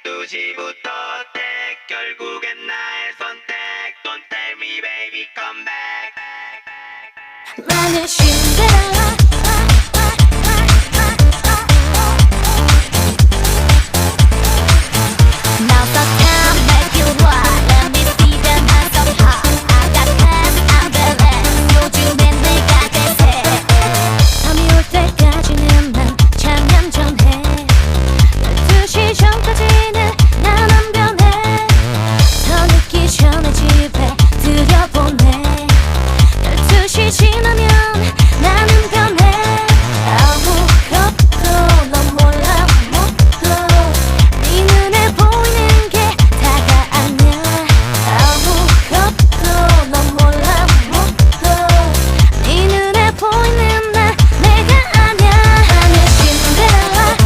12시부터 택 결국엔 나의 선택 Don't tell me baby come back 만약 신데렐라 지나